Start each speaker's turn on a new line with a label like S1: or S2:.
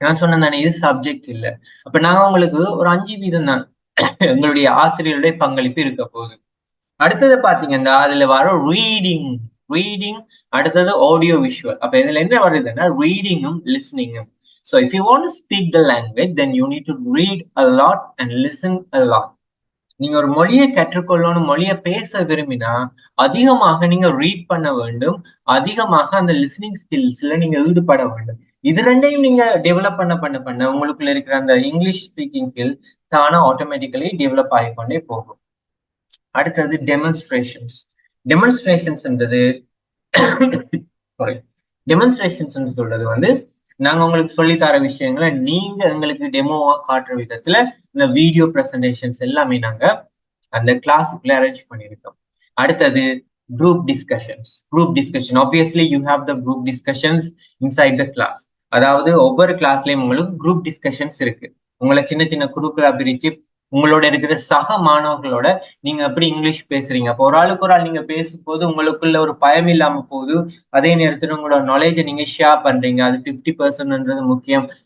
S1: நான் சொன்னேன் தானே இது சப்ஜெக்ட் இல்ல. அப்ப நான் உங்களுக்கு ஒரு அஞ்சு வீதம் தான் எங்களுடைய ஆசிரியருடைய பங்களிப்பு இருக்க போகுது. அடுத்தது பாத்தீங்கன்னா அதுல வர ரீடிங் ரீடிங் அடுத்தது ஆடியோ விஷுவல் அப்ப இதுல என்ன வருதுன்னா ரீடிங்கும் லிஸ்னிங்கும் so if you want speak the language then you need to read a lot and listen a lot நீங்க ஒரு மொழியை கற்றுக்கொள்ளணும் மொழியை பேச விரும்பினா அதிகமாக நீங்க ரீட் பண்ண வேண்டும். அதிகமாக அந்த லிசனிங் ஸ்கில்ஸ்ல நீங்க ஈடுபட வேண்டும். இது ரெண்டையும் நீங்க டெவலப் பண்ண பண்ண பண்ண உங்களுக்குள்ள இருக்கிற அந்த இங்கிலீஷ் ஸ்பீக்கிங் ஸ்கில் தானே ஆட்டோமேட்டிக்கலி டெவலப் ஆகிக்கொண்டே போகும். அடுத்தது டெமான்ஸ்ட்ரேஷன்ஸ் டெமான்ஸ்ட்ரேஷன்ஸ்ன்றது சாரி டெமான்ஸ்ட்ரேஷன்ஸ் சொல்றது வந்து நாங்க உங்களுக்கு சொல்லித்தர தர விஷயங்களை நீங்க எங்களுக்கு டெமோவா காட்டுற விதத்துல இந்த வீடியோ ப்ரெசன்டேஷன்ஸ் எல்லாமே நாங்க அந்த கிளாஸுக்குள்ள அரேஞ்ச் பண்ணியிருக்கோம். அடுத்தது group discussions group discussion obviously you have the group discussions inside the class. அதாவது ஒவ்வொரு கிளாஸ்லயும் உங்களுக்கு குரூப் டிஸ்கஷன்ஸ் இருக்கு. உங்களை சின்ன சின்ன குரூப்ல பிரிச்சு உங்களோட இருக்கிற சக மாணவர்களோட நீங்க எப்படி இங்கிலீஷ் பேசுறீங்க? அப்போ ஒரு ஆளுக்கு ஒரு ஆள் நீங்க பேசும்போது உங்களுக்குள்ள ஒரு பயம் இல்லாம போகுது. அதே நேரத்துல உங்களோட நாலேஜை நீங்க ஷேர் பண்றீங்க. அது ஃபிஃப்டி பர்சன்ட்ன்றது முக்கியம்.